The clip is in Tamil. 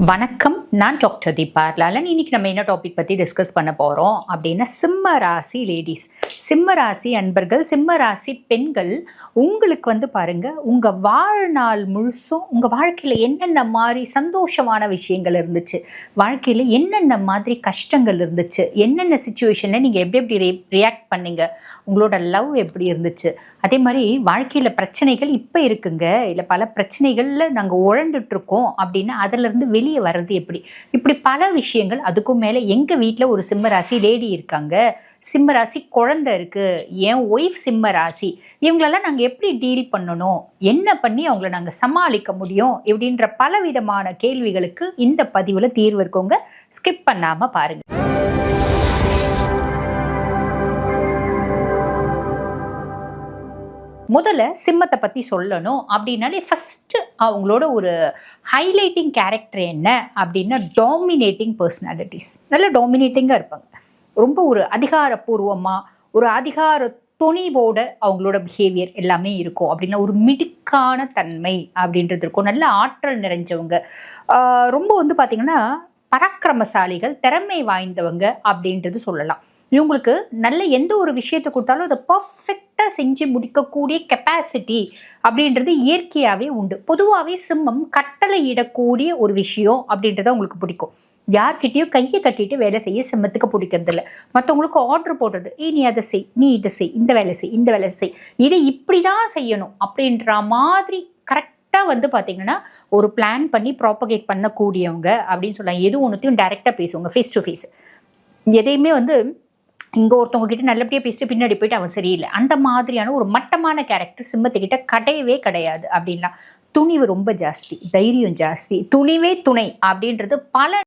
வணக்கம் நான் டாக்டர் தீபா லாலன் இன்னைக்கு நம்ம என்ன டாபிக் பற்றி டிஸ்கஸ் பண்ண போகிறோம் அப்படின்னா சிம்ம ராசி லேடிஸ் சிம்ம ராசி அன்பர்கள் சிம்ம ராசி பெண்கள் உங்களுக்கு வந்து பாருங்கள் உங்கள் வாழ்நாள் முழுசும் உங்கள் வாழ்க்கையில் என்னென்ன மாதிரி சந்தோஷமான விஷயங்கள் இருந்துச்சு வாழ்க்கையில் என்னென்ன மாதிரி கஷ்டங்கள் இருந்துச்சு என்னென்ன சுச்சுவேஷனில் நீங்கள் எப்படி எப்படி ரியாக்ட் பண்ணீங்க உங்களோட லவ் எப்படி இருந்துச்சு அதே மாதிரி வாழ்க்கையில் பிரச்சனைகள் இப்போ இருக்குங்க இல்லை பல பிரச்சனைகளில் நாங்கள் உழண்டுட்டு இருக்கோம் அப்படின்னா அதிலிருந்து வெளியே வர்றது எப்படி? இப்படி பல விஷயங்கள் அதுக்கும் மேலே எங்கள் வீட்டில் ஒரு சிம்மராசி லேடி இருக்காங்க. சிம்மராசி குழந்தை இருக்கு. என் ஒய்ஃப் சிம்மராசி இவங்களெல்லாம் நாங்கள் எப்படி டீல் பண்ணணும்? என்ன பண்ணி அவங்கள நாங்கள் சமாளிக்க முடியும்? இப்படின்ற பல விதமான கேள்விகளுக்கு இந்த பதிவில் தீர்வு இருக்கவங்க ஸ்கிப் பண்ணாமல் பாருங்க. முதல்ல சிம்மத்தை பற்றி சொல்லணும். அப்படின்னாலே ஃபஸ்ட்டு அவங்களோட ஒரு ஹைலைட்டிங் கேரக்டர் என்ன அப்படின்னா டாமினேட்டிங் பர்சனாலிட்டிஸ் நல்ல டாமினேட்டிங்காக இருப்பாங்க. ரொம்ப ஒரு அதிகாரப்பூர்வமாக ஒரு அதிகார துணிவோட அவங்களோட பிஹேவியர் எல்லாமே இருக்கும். அப்படின்னா ஒரு மிடுக்கான தன்மை அப்படின்றது இருக்கும். நல்ல ஆற்றல் நிறைஞ்சவங்க. ரொம்ப வந்து பார்த்திங்கன்னா பராக்கிரமசாலிகள் திறமை வாய்ந்தவங்க அப்படின்றது சொல்லலாம். இவங்களுக்கு நல்ல எந்த ஒரு விஷயத்தை கொடுத்தாலும் அதை பர்ஃபெக்டாக செஞ்சு முடிக்கக்கூடிய கெப்பாசிட்டி அப்படின்றது இயற்கையாகவே உண்டு. பொதுவாகவே சிம்மம் கட்டளை இடக்கூடிய ஒரு விஷயம் அப்படின்றத அவங்களுக்கு பிடிக்கும். யார்கிட்டயும் கையை கட்டிட்டு வேலை செய்ய சிம்மத்துக்கு பிடிக்கிறது இல்லை மற்றவங்களுக்கு ஆர்டர் போடுறது ஏ நீ அதை செய் நீ இதை செய் இந்த வேலை செய் இந்த வேலை செய் இதை இப்படி தான் செய்யணும் அப்படின்ற மாதிரி கரெக்டாக வந்து பார்த்தீங்கன்னா ஒரு பிளான் பண்ணி ப்ராப்பகேட் பண்ணக்கூடியவங்க அப்படின்னு சொல்லலாம். எது ஒன்றுத்தையும் டைரெக்டாக பேசுவாங்க ஃபேஸ் டு ஃபேஸ் எதையுமே வந்து இங்கே ஒருத்தவங்க கிட்ட நல்லபடியாக பேசிட்டு பின்னாடி போயிட்டு அவன் சரியில்லை. அந்த மாதிரியான ஒரு மட்டமான கேரக்டர் சிம்மத்துக்கிட்ட கிடையவே கிடையாது அப்படின்லாம். துணிவு ரொம்ப ஜாஸ்தி தைரியம் ஜாஸ்தி. துணிவே துணை அப்படின்றது பல